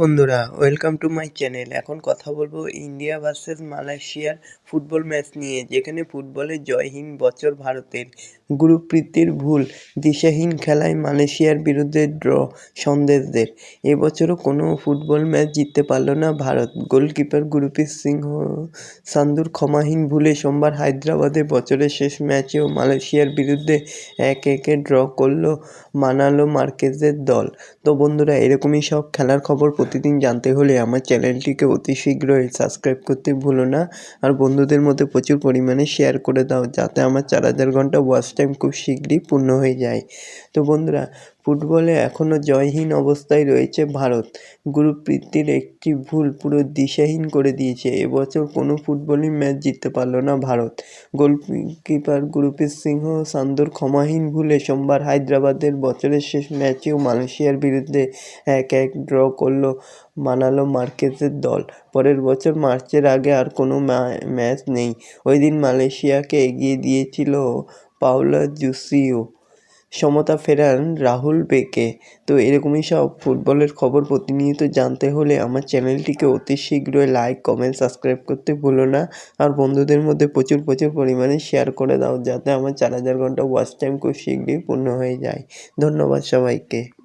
বন্ধুরা welcome to my channel এখন কথা বলব ইন্ডিয়া ভার্সেস মালয়েশিয়ার ফুটবল ম্যাচ নিয়ে, যেখানে ফুটবলের জয়হীন বছর ভারতের। গুরুপ্রীতির ভুল, দিশাহীন খেলায় মালয়েশিয়ার বিরুদ্ধে ড্র সন্দেশদের। এবছরও কোনো ফুটবল ম্যাচ জিততে পারল না ভারত। গোলকিপার গুরুপ্রীত সিংহ সান্দুর ক্ষমাহীন ভুলে সোমবার হায়দ্রাবাদে বছরের শেষ ম্যাচেও মালয়েশিয়ার বিরুদ্ধে এক একে ড্র করল মানালো মার্কেজের দল। তো বন্ধুরা, এরকমই সব খেলার খবর প্রতিদিন জানতে হলে আমার চ্যানেলটিকে অতি শীঘ্রই সাবস্ক্রাইব করতে ভুলো না। আর বন্ধুদের মধ্যে প্রচুর পরিমাণে শেয়ার করে দাও, যাতে আমার চার হাজার ঘণ্টা ওয়াচ টাইম খুব শীঘ্রই পূর্ণ হয়ে যায়। তো বন্ধুরা, ফুটবলে এখনও জয়হীন অবস্থায় রয়েছে ভারত। গুরুপ্রীতির একটি ভুল পুরো দিশাহীন করে দিয়েছে। এবছর কোনো ফুটবলই ম্যাচ জিততে পারল না ভারত। গোলকিপার গুরুপ্রীত সিংহ সান্দর ক্ষমাহীন ভুলে সোমবার হায়দ্রাবাদের বছরের শেষ ম্যাচেও মালয়েশিয়ার বিরুদ্ধে এক এক ড্র করল। মানালো মার্কেজের দল। পরের বছর মার্চের আগে আর কোনো ম্যাচ নেই। ওই দিন মালয়েশিয়াকে এগিয়ে দিয়েছিল পাওলা জুসিও। সমতা ফেরান রাহুল বেকে। তো এরকমই সব ফুটবলের খবর প্রতিনিয়ত জানতে হলে আমার চ্যানেলটিকে অতি শীঘ্রই লাইক, কমেন্ট, সাবস্ক্রাইব করতে ভুলো না। আর বন্ধুদের মধ্যে প্রচুর প্রচুর পরিমাণে শেয়ার করে দাও, যাতে আমার চার হাজার ঘণ্টা ওয়াচ টাইম খুব শীঘ্রই পূর্ণ হয়ে যায়। ধন্যবাদ সবাইকে।